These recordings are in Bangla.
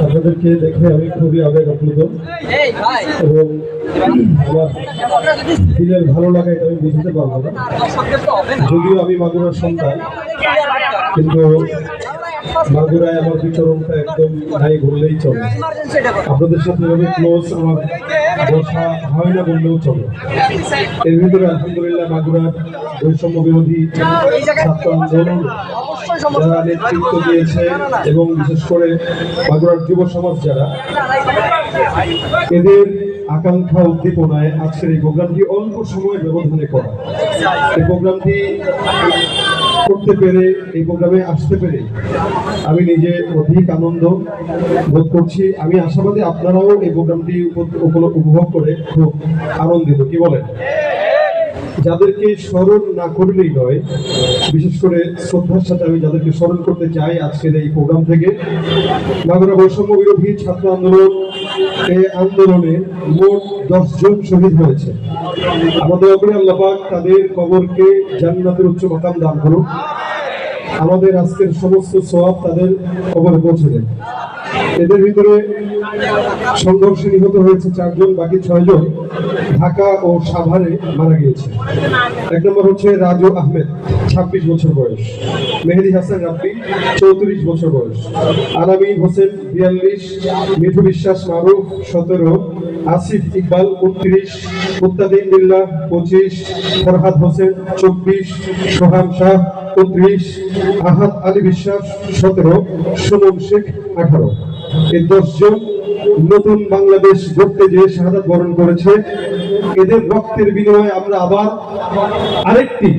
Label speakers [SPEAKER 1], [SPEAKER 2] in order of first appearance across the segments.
[SPEAKER 1] আপনাদেরকে দেখে আমি খুবই আবেগ আপ্লুত। এবং আমার দিলের ভালো লাগা এটা আমি বুঝতে পারব না। যদিও আমি মাগুরার সন্তান কিন্তু মাগুরায় আমার বিচরণটা একদম নাই বললেই চলে। আপনাদের সাথে এভাবে ক্লোজ আমার বসা হয় না বললেও চলে। এর ভিতরে আলহামদুলিল্লাহ মাগুরার বৈষম্য বিরোধী ছাত্র আন্দোলন যারা নেতৃত্ব দিয়েছে এবং বিশেষ করে মাগুরার যুব সমাজ যারা এদের আকাঙ্ক্ষা উদ্দীপনায় আজকের এই প্রোগ্রামটি অল্প সময়ের ব্যবধানে করা। এই প্রোগ্রামটি করতে পেরে এই প্রোগ্রামে আসতে পেরে আমি নিজে অধিক আনন্দ বোধ করছি। আমি আশাবাদী আপনারাও এই প্রোগ্রামটি উপ- উপ- উপভোগ করে খুব আনন্দিত কি বলেন? যাদেরকে স্মরণ না করলেই নয়, বিশেষ করে শ্রদ্ধার সাথে আমি যাদেরকে স্মরণ করতে চাই আজকের এই প্রোগ্রাম থেকে নাগরা বৈষম্য বিরোধী ছাত্র আন্দোলন এই আন্দোলনে মোট দশ জন শহীদ হয়েছে। আমাদের অপরে আল্লাপাক তাদের কবরকে জান্নাতের উচ্চ মাকাম দান করুক। আমাদের আজকের সমস্ত সওয়াব তাদের কবরে পৌঁছে দেন। এদের ভিতরে সংঘর্ষে নিহত হয়েছে চারজন, বাকি ছয়জন ঢাকা ও সাভারে মারা গিয়েছে। এক নম্বর হচ্ছে রাজু আহমেদ, ছাব্বিশ বছর বয়স। মেহেদি হাসান রাব্বি, চৌত্রিশ বছর বয়স। আলামিন হোসেন, বিয়াল্লিশ। মিঠু বিশ্বাস মারুফ, সতেরো। আসিফ ইকবাল, উনত্রিশ। মুত্তাদিন বিল্লাহ পঁচিশ। ফরহাদ হোসেন, চব্বিশ। সোহান শাহ উনত্রিশ, আহাদ আলী বিশ্বাস সতেরো শেখ আঠারো। এই দশজন নতুন বাংলাদেশ গড়তে যে শাহাদাত বরণ করেছে, এদের রক্তের বিনিময়ে আমরা আবার আরেকটি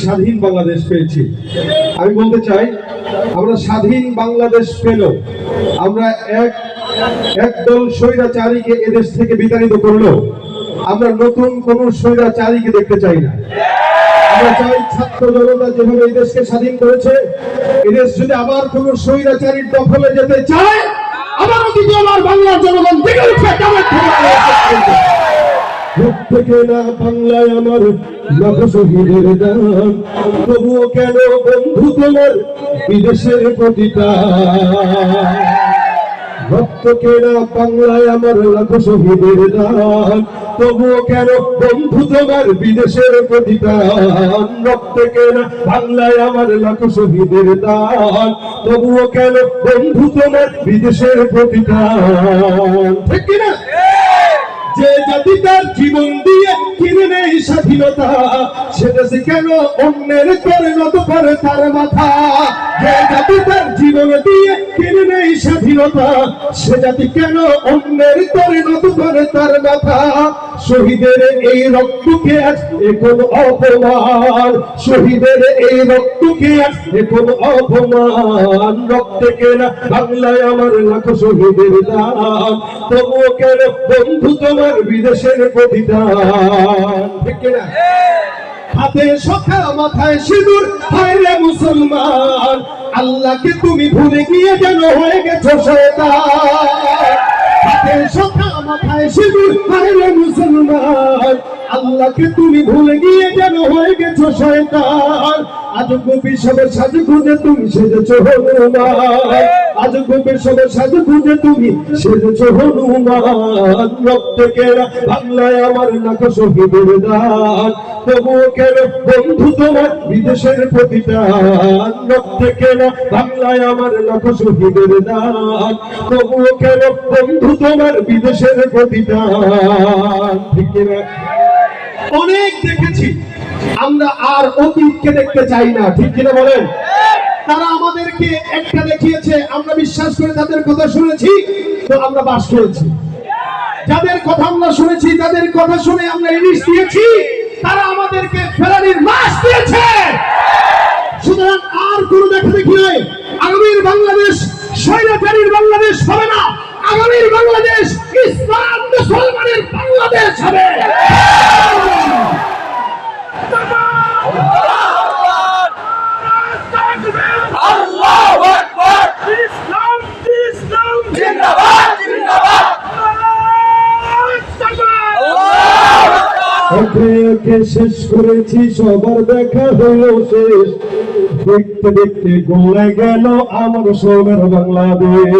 [SPEAKER 1] স্বাধীন বাংলাদেশ পেয়েছি। আমি বলতে চাই, আমরা স্বাধীন বাংলাদেশ পেল আমরা এক, একদল স্বৈরাচারীকে এদেশ থেকে বিতাড়িত করল আমরা নতুন কোন স্বৈরাচারীকে দেখতে চাই না। আমরা চাই ছাত্র জনতা যেভাবে এই স্বাধীন করেছে এদেশ যদি আবার কোন স্বৈরাচারীর দখলে যেতে চায়, আবারও দ্বিতীয়বার বাংলার জনগণ থেকে না বাংলায় আমার শহীদের দান, তবুও কেন বন্ধু তোমার বিদেশের প্রতিটা রক্ত কেনা বাংলায় আমার লাখ শহীদের নাম। তবুও কেন বন্ধু তোমার বিদেশের প্রতিদান? রক্ত কেনা বাংলায় আমার লাখ শহীদের দান তবুও কেন বন্ধু তোমার বিদেশের প্রতিদান? ঠিক কিনা? যে জাতি তার জীবন দিয়ে কিনে নেই স্বাধীনতা সেটা সে কেন অন্যের করে নত করে তার মাথা? যে জাতি তার জীবন দিয়ে কিনে নেই স্বাধীনতা, সে জাতি কেন অন্যের করে নত করে তার মাথা? শহীদের এই রক্তকে আজ এ কোন অপমান, শহীদের এই রক্তকে আজ এ কোন অপমান। রক্তে কেনা বাংলায় আমার লাখ শহীদের দান তবুও কেন বন্ধু তোমার বিদেশের প্রতিদান? হাতে সখা, মাথায় সিঁদুর হায়রে মুসলমান, আল্লাহকে তুমি ভুলে গিয়ে যেন হয়ে গেছো শয়তান। হাতে সখা মাথায় আল্লাহকে তুমি ভুলে গিয়ে কেন হয়ে গেছো শয়তান। আজ গোপী সবের সাজু খুঁজে তুমি সেজেছো হনুমান। আজ গোপী সবের সাজু খুঁজে তুমি সেজেছো হনুমান। বাংলায় আমার লাখ শহীদের দান। তবুও বন্ধু তোমার বিদেশের বাংলায় আমার শহীদের দান। কেন বন্ধু তোমার বিদেশের প্রতিদান। ঠিক অনেক দেখেছি। আমরা আর অতীতকে দেখতে চাই না। ঠিক কিনা বলেন? তারা আমাদেরকে একটা দেখিয়েছে, আমরা বিশ্বাস করে তাদের কথা শুনেছি, তো আমরা বাস করেছি। যাদের কথা আমরা শুনেছি তাদের কথা শুনে আমরা ইলিশ দিয়েছি, তারা আমাদেরকে ফেরারির মাস দিয়েছে। সুতরাং আর কোন দেখা দেখি নয় আগামীর বাংলাদেশ, স্বৈরাচারীর বাংলাদেশ হবে না। আগামীর বাংলাদেশ ইসলাম মুসলমানের বাংলাদেশ হবে। একে শেষ করেছি, সবার দেখা হইল শেষ। দেখতে দেখতে গোলায় গেল আমার সোনার বাংলাদেশ।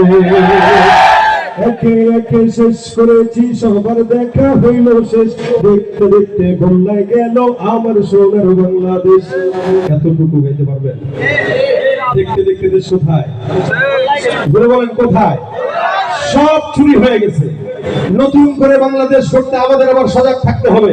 [SPEAKER 1] একে একে শেষ করেছি, সবার দেখা হইল শেষ। দেখতে দেখতে গোলায় গেল আমার সোনার বাংলাদেশ। এতটুকু গাইতে পারবেন? দেখতে দেখতে দেশ কোথায়? বলে বলেন কোথায়? সব চুরি হয়ে গেছে। নতুন করে বাংলাদেশ করতে আমাদের আবার সজাগ থাকতে হবে।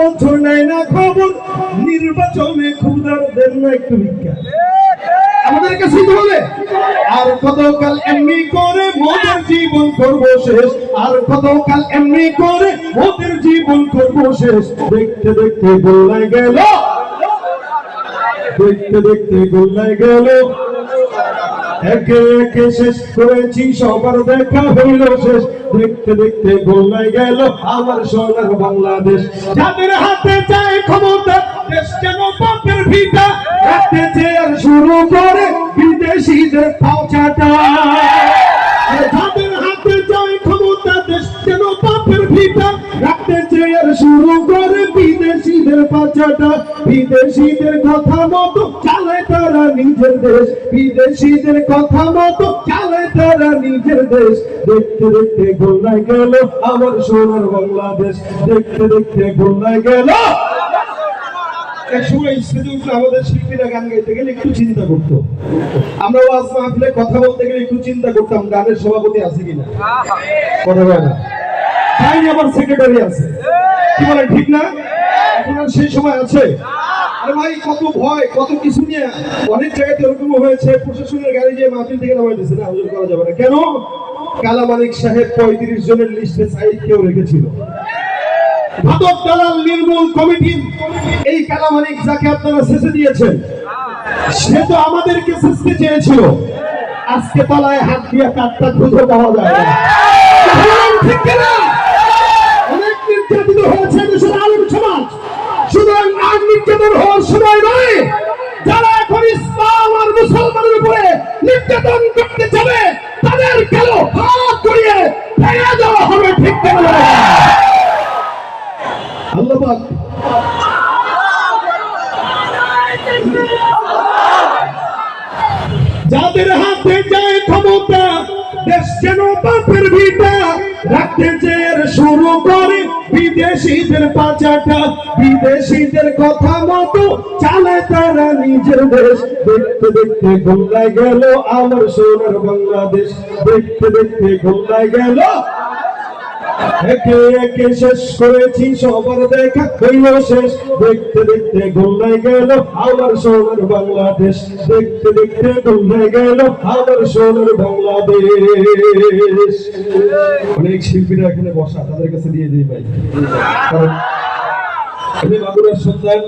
[SPEAKER 1] বছর নেয় না খবর, নির্বাচনে ক্ষুদার না একটু ভিক্ষা। আমাদের কাছে তো আর কতকাল এমনি করে মোদের জীবন করব শেষ? আর কতকাল এমনি করে মোদের জীবন করব শেষ? দেখতে দেখতে গোল্লায় গেল, দেখতে দেখতে গোল্লায় গেল। শেষ দেখতে দেখতে আমার সোনার বাংলাদেশ। যাদের হাতে চায় ক্ষমতা, দেশ যেন পাপের ভিটা। রাখতে চেয়ার শুরু করে, বিদেশিদের পাওচাটা বিদেশিদের কথা মতো চালায় তারা নিজের দেশ। বিদেশিদের কথা মতো চালায় তারা নিজের দেশ। দেখতে দেখতে গেল আমার সোনার বাংলাদেশ। দেখতে দেখতে গেল। আমরা কথা বলতে গেলে একটু চিন্তা করতাম, গানের সভাপতি আছে কিনা। কথা বলে না। সেক্রেটারি আছে। কি বলে, ঠিক না? সেই সময় আছে। আরে ভাই, কত ভয়, কত কিছু নিয়ে অনেক জায়গাতে এরকম হয়েছে, প্রশাসনের গাড়ি যে থেকে নামাই দিয়েছে না হুজুর করা যাবে না। কেন? কালা মানিক সাহেব পঁয়ত্রিশ জনের লিস্টে সাইড কেউ রেখেছিল। নির্মূল কমিটির এই কালামানিক যাকে আপনারা শেষে দিয়েছেন, সে তো আমাদেরকে শেষতে চেয়েছিল। আজকে তলায় হাত দিয়ে কাঠটা খুঁজে পাওয়া যায়। না যাদের হাতে যায় ক্ষমতা, দেশ যেন পাপের ভিটা, রাখতে চেয়ে শুরু করে বিদেশিদের পাচাটা বিদেশিদের কথা মতো চালায় তারা নিজের দেশ। দেখতে দেখতে গোল্লায় গেল আমার সোনার বাংলাদেশ, দেখতে দেখতে গোল্লায় গেল একে একে শেষ করেছি, সবার দেখা হইল শেষ। দেখতে দেখতে গোল্লায় গেল আমার সোনার বাংলাদেশ। দেখতে দেখতে গোল্লায় গেল আমার সোনার বাংলাদেশ। অনেক শিল্পীরা এখানে বসা, তাদের কাছে দিয়ে দিই ভাই। কারণ আমি বাগুড়ার সন্তান